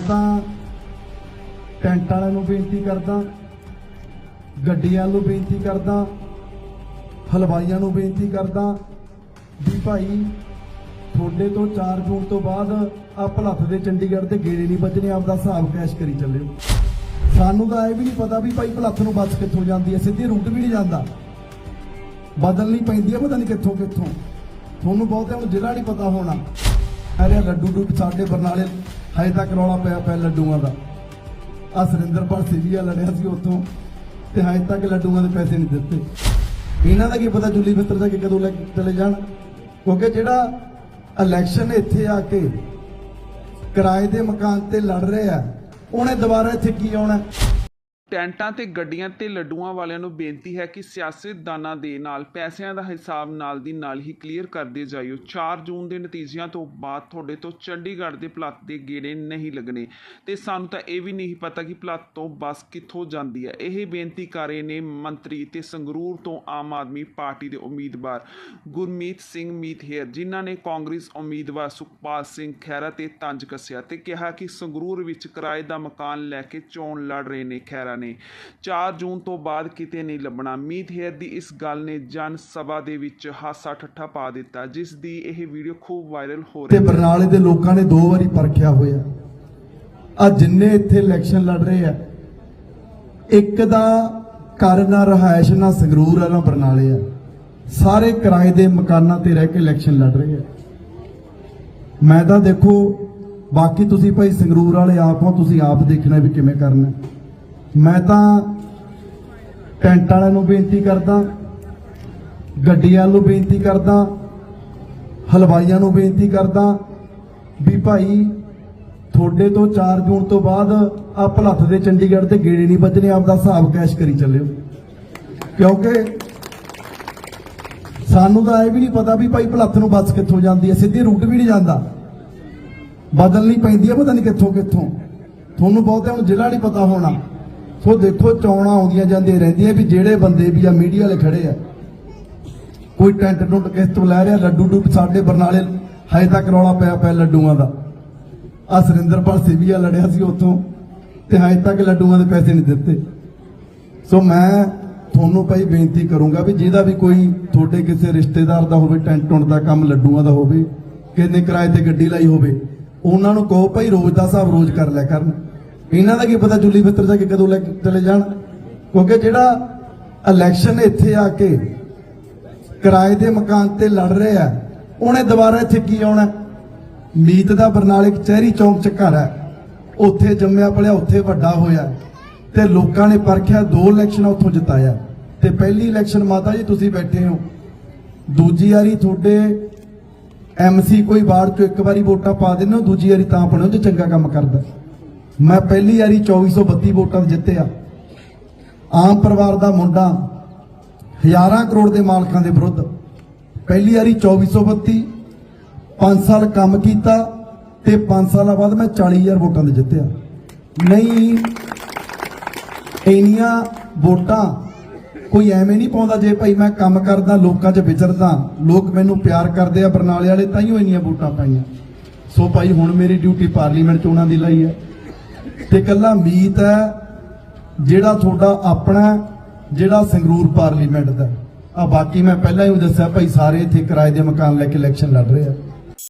ਮੈਂ ਤਾਂ ਟੈਂਟ ਵਾਲਿਆਂ ਨੂੰ ਬੇਨਤੀ ਕਰਦਾ ਗੱਡੀਆਂ ਨੂੰ ਬੇਨਤੀ ਕਰਦਾ, ਹਲਵਾਈਆਂ ਨੂੰ ਬੇਨਤੀ ਕਰਦਾ ਵੀ ਭਾਈ ਤੁਹਾਡੇ ਤੋਂ 4 ਜੂਨ ਤੋਂ ਬਾਅਦ ਆ ਭਲੱਥ ਦੇ ਚੰਡੀਗੜ੍ਹ ਦੇ ਗੇੜੇ ਨਹੀਂ ਵੱਜਣੇ, ਆਪਦਾ ਹਿਸਾਬ ਕੈਸ਼ ਕਰੀ ਚੱਲਿਓ। ਸਾਨੂੰ ਤਾਂ ਇਹ ਵੀ ਨਹੀਂ ਪਤਾ ਵੀ ਭਾਈ ਭਲੱਥ ਨੂੰ ਬੱਸ ਕਿੱਥੋਂ ਜਾਂਦੀ ਹੈ, ਸਿੱਧੀ ਰੂਟ ਵੀ ਨਹੀਂ ਜਾਂਦਾ। ਬਦਲਣੀ ਪੈਂਦੀ ਹੈ ਪਤਾ ਨਹੀਂ ਕਿੱਥੋਂ ਕਿੱਥੋਂ। ਤੁਹਾਨੂੰ ਬਹੁਤੇ ਹੁਣ ਜ਼ਿਲ੍ਹਾ ਨਹੀਂ ਪਤਾ ਹੋਣਾ। ਅਰੇ ਲੱਡੂ ਡੂਬ ਸਾਡੇ ਬਰਨਾਲੇ ਹਜੇ ਤੱਕ ਰੌਲਾ ਪਿਆ ਪਿਆ ਲੱਡੂਆਂ ਦਾ। ਆ ਸੁਰਿੰਦਰਪਾਲ ਸੀਰੀਆ ਲੜਿਆ ਸੀ ਉੱਥੋਂ, ਤੇ ਹਜੇ ਤੱਕ ਲੱਡੂਆਂ ਦੇ ਪੈਸੇ ਨਹੀਂ ਦਿੱਤੇ। ਇਹਨਾਂ ਦਾ ਕੀ ਪਤਾ ਜੁਲੀ ਮਿੱਤਰ ਦਾ ਕਿ ਕਦੋਂ ਲੈ ਚਲੇ ਜਾਣ? ਕਿਉਂਕਿ ਜਿਹੜਾ ਇਲੈਕਸ਼ਨ ਇੱਥੇ ਆ ਕੇ ਕਿਰਾਏ ਦੇ ਮਕਾਨ ਤੇ ਲੜ ਰਹੇ ਆ ਉਹਨੇ ਦੁਬਾਰਾ ਇੱਥੇ ਕੀ ਆਉਣਾ? ਟੈਂਟਾਂ ਤੇ ਗੱਡੀਆਂ ਤੇ ਲੱਡੂਆਂ ਵਾਲਿਆਂ ਨੂੰ ਬੇਨਤੀ ਹੈ ਕਿ ਸਿਆਸਤਦਾਨਾਂ ਦੇ ਨਾਲ, ਪੈਸਿਆਂ ਦਾ ਹਿਸਾਬ ਨਾਲ ਦੀ ਨਾਲ ਹੀ ਕਲੀਅਰ ਕਰਦੇ ਜਾਇਓ। 4 ਜੂਨ ਦੇ ਨਤੀਜਿਆਂ ਤੋਂ ਬਾਅਦ ਤੁਹਾਡੇ ਤੋਂ ਚੰਡੀਗੜ੍ਹ ਦੇ ਪਲੱਤ ਦੇ ਗੇੜੇ ਨਹੀਂ ਲੱਗਣੇ। ਤੇ ਸਾਨੂੰ ਤਾਂ ਇਹ ਵੀ ਨਹੀਂ ਪਤਾ ਕਿ ਪਲੱਤ ਤੋਂ ਬੱਸ ਕਿੱਥੋਂ ਜਾਂਦੀ ਹੈ। ਇਹ ਬੇਨਤੀ ਕਰ ਰਹੇ ਨੇ ਮੰਤਰੀ ਤੇ ਸੰਗਰੂਰ ਤੋਂ ਆਮ ਆਦਮੀ ਪਾਰਟੀ ਦੇ ਉਮੀਦਵਾਰ ਗੁਰਮੀਤ ਸਿੰਘ ਮੀਤਹੇਰ ਜਿਨ੍ਹਾਂ ਨੇ ਕਾਂਗਰਸ ਉਮੀਦਵਾਰ ਸੁਖਪਾਲ ਸਿੰਘ ਖਹਿਰਾ ਤੇ ਤੰਜ ਕੱਸਿਆ ਤੇ ਕਿਹਾ ਕਿ ਸੰਗਰੂਰ ਵਿੱਚ ਕਿਰਾਏ ਦਾ ਮਕਾਨ ਲੈ ਕੇ ਚੋਣ ਲੜ ਰਹੇ ਨੇ ਖਹਿਰਾ ਨੇ। 4 ਜੂਨ ਤੋਂ ਬਾਅਦ ਕਿਤੇ ਨਹੀਂ ਲੱਭਣਾ। ਮੀਤਹੇਰ ਦੀ ਇਸ ਗੱਲ ਨੇ ਜਨ ਸਭਾ ਦੇ ਵਿੱਚ ਹਾਸਾ ਠੱਠਾ ਪਾ ਦਿੱਤਾ, ਜਿਸ ਦੀ ਇਹ ਵੀਡੀਓ ਖੂਬ ਵਾਇਰਲ ਹੋ ਰਹੀ ਹੈ ਬਰਨਾਲੇ ਦੇ ਲੋਕਾਂ ਨੇ ਦੋ ਵਾਰੀ ਪਰਖਿਆ ਹੋਇਆ। ਆ ਜਿੰਨੇ ਇੱਥੇ ਇਲੈਕਸ਼ਨ ਲੜ ਰਹੇ ਆ, ਇੱਕ ਦਾ ਘਰ ਨਾ ਰਹਾਇਸ਼, ਨਾ ਸੰਗਰੂਰ ਆ, ਨਾ ਬਰਨਾਲੇ ਆ। ਸਾਰੇ ਕਿਰਾਏ ਦੇ ਮਕਾਨਾਂ ਤੇ ਰਹਿ ਕੇ ਇਲੈਕਸ਼ਨ ਲੜ ਰਹੇ ਆ। ਮੈਂ ਤਾਂ ਦੇਖੋ, ਬਾਕੀ ਤੁਸੀਂ ਭਾਈ ਸੰਗਰੂਰ ਵਾਲੇ ਆਪ ਹੋ, ਤੁਸੀਂ ਆਪ ਦੇਖਣਾ ਵੀ ਕਿਵੇਂ ਕਰਨਾ। ਮੈਂ ਤਾਂ ਟੈਂਟ ਵਾਲਿਆਂ ਨੂੰ ਬੇਨਤੀ ਕਰਦਾ ਗੱਡੀਆਂ ਨੂੰ ਬੇਨਤੀ ਕਰਦਾ, ਹਲਵਾਈਆਂ ਨੂੰ ਬੇਨਤੀ ਕਰਦਾ ਵੀ ਭਾਈ ਤੁਹਾਡੇ ਤੋਂ 4 ਜੂਨ ਤੋਂ ਬਾਅਦ ਆ ਭਲੱਥ ਦੇ ਚੰਡੀਗੜ੍ਹ 'ਤੇ ਗੇੜੇ ਨਹੀਂ ਵੱਜਣੇ, ਆਪਦਾ ਹਿਸਾਬ ਕੈਸ਼ ਕਰੀ ਚੱਲਿਓ। ਕਿਉਂਕਿ ਸਾਨੂੰ ਤਾਂ ਇਹ ਵੀ ਨਹੀਂ ਪਤਾ ਵੀ ਭਾਈ ਭਲੱਥ ਨੂੰ ਬੱਸ ਕਿੱਥੋਂ ਜਾਂਦੀ ਹੈ, ਸਿੱਧੀ ਰੂਟ ਵੀ ਨਹੀਂ ਜਾਂਦਾ। ਬਦਲਣੀ ਪੈਂਦੀ ਹੈ, ਪਤਾ ਨਹੀਂ ਕਿੱਥੋਂ ਕਿੱਥੋਂ। ਤੁਹਾਨੂੰ ਬਹੁਤੇ ਹੁਣ ਜ਼ਿਲ੍ਹਾ ਨਹੀਂ ਪਤਾ ਹੋਣਾ। ਸੋ ਦੇਖੋ ਚੌਣਾ ਆਉਂਦੀਆਂ ਜਾਂਦੀਆਂ ਰਹਿੰਦੀਆਂ ਵੀ ਜਿਹੜੇ ਬੰਦੇ ਵੀ ਆ ਮੀਡੀਆ ਵਾਲੇ ਖੜੇ ਆ। ਕੋਈ ਟੈਂਟ ਟੁੱਟ ਕਿਸ ਤੋਂ ਲੈ ਰਿਹਾ, ਲੱਡੂ ਡੂਬ ਸਾਡੇ ਬਰਨਾਲੇ ਹਜੇ ਤੱਕ ਰੌਲਾ ਪਿਆ ਪਿਆ ਲੱਡੂਆਂ ਦਾ। ਆ ਸੁਰਿੰਦਰਪਾਲ ਸਿਵੀਆ ਲੜਿਆ ਸੀ ਉੱਥੋਂ ਤੇ ਹਜੇ ਤੱਕ ਲੱਡੂਆਂ ਦੇ ਪੈਸੇ ਨਹੀਂ ਦਿੱਤੇ। ਸੋ ਮੈਂ ਤੁਹਾਨੂੰ ਭਾਈ ਬੇਨਤੀ ਕਰੂੰਗਾ ਵੀ ਜਿਹਦਾ ਵੀ ਕੋਈ ਤੁਹਾਡੇ ਕਿਸੇ ਰਿਸ਼ਤੇਦਾਰ ਦਾ ਹੋਵੇ, ਟੈਂਟ ਟੁੱਟ ਦਾ ਕੰਮ ਲੱਡੂਆਂ ਦਾ ਹੋਵੇ, ਕਿੰਨੇ ਕਿਰਾਏ ਤੇ ਗੱਡੀ ਲਾਈ ਹੋਵੇ, ਉਹਨਾਂ ਨੂੰ ਕਹੋ ਭਾਈ ਰੋਜ਼ ਦਾ ਹਿਸਾਬ ਰੋਜ਼ ਕਰ ਲਿਆ ਕਰਨ। ਇਹਨਾਂ ਦਾ ਕੀ ਪਤਾ ਜੁਲੀ ਮਿੱਤਰ ਦਾ ਕੇ ਕਦੋਂ ਲੈ ਚਲੇ ਜਾਣ? ਕਿਉਂਕਿ ਜਿਹੜਾ ਇਲੈਕਸ਼ਨ ਇੱਥੇ ਆ ਕੇ ਕਿਰਾਏ ਦੇ ਮਕਾਨ ਤੇ ਲੜ ਰਹੇ ਆ, ਉਹਨੇ ਦੁਬਾਰਾ ਇੱਥੇ ਕੀ ਆਉਣਾ? ਮੀਤ ਦਾ ਬਰਨਾਲੇ ਚਹਿਰੀ ਚੌਂਕ ਚ ਘਰ ਹੈ ਉੱਥੇ ਜੰਮਿਆ ਪਲਿਆ, ਉੱਥੇ ਵੱਡਾ ਹੋਇਆ। ਤੇ ਲੋਕਾਂ ਨੇ ਪਰਖਿਆ, ਦੋ ਇਲੈਕਸ਼ਨਾਂ ਉੱਥੋਂ ਜਿਤਾਇਆ। ਤੇ ਪਹਿਲੀ ਇਲੈਕਸ਼ਨ ਮਾਤਾ ਜੀ ਤੁਸੀਂ ਬੈਠੇ ਹੋ। ਦੂਜੀ ਵਾਰੀ ਤੁਹਾਡੇ ਐਮਸੀ ਕੋਈ ਵਾਰਡ ਚੋਂ ਇੱਕ ਵਾਰੀ ਵੋਟਾਂ ਪਾ ਦਿੰਦੇ ਹੋ, ਦੂਜੀ ਵਾਰੀ ਤਾਂ ਬਣੋ ਜੇ ਚੰਗਾ ਕੰਮ ਕਰਦਾ। ਮੈਂ ਪਹਿਲੀ ਵਾਰੀ 2432 ਵੋਟਾਂ ਜਿੱਤਿਆ। ਆਮ ਪਰਿਵਾਰ ਦਾ ਮੁੰਡਾ, ਹਜ਼ਾਰਾਂ ਕਰੋੜ ਦੇ ਮਾਲਕਾਂ ਦੇ ਵਿਰੁੱਧ। ਪਹਿਲੀ ਵਾਰੀ 2432 5 ਸਾਲ ਕੰਮ ਕੀਤਾ ਤੇ 5 ਸਾਲਾਂ ਬਾਅਦ ਮੈਂ 40000 ਵੋਟਾਂ ਤੇ ਜਿੱਤਿਆ। ਨਹੀਂ, ਇੰਨੀਆਂ ਵੋਟਾਂ ਕੋਈ ਐਵੇਂ ਨਹੀਂ ਪਾਉਂਦਾ ਜੇ ਭਾਈ ਮੈਂ ਕੰਮ ਕਰਦਾ, ਲੋਕਾਂ 'ਚ ਵਿਚਰਦਾ, ਲੋਕ ਮੈਨੂੰ ਪਿਆਰ ਕਰਦੇ ਆ, ਬਰਨਾਲੇ ਵਾਲੇ ਤਾਂ ਹੀ ਇੰਨੀਆਂ ਵੋਟਾਂ ਪਾਈਆਂ। ਸੋ ਭਾਈ ਹੁਣ ਮੇਰੀ ਡਿਊਟੀ ਪਾਰਲੀਮੈਂਟ ਚੋਣਾਂ ਦੀ ਲਈ ਹੈ। ਤੇ ਕੱਲਾ ਮੀਤ ਹੈ ਜਿਹੜਾ ਤੁਹਾਡਾ ਆਪਣਾ ਜਿਹੜਾ ਸੰਗਰੂਰ ਪਾਰਲੀਮੈਂਟ ਦਾ ਆ ਬਾਕੀ ਮੈਂ ਪਹਿਲਾਂ ਹੀ ਦੱਸਿਆ, ਭਾਈ ਸਾਰੇ ਇੱਥੇ ਕਿਰਾਏ ਦੇ ਮਕਾਨ ਲੈ ਕੇ ਇਲੈਕਸ਼ਨ ਲੜ ਰਹੇ ਆ।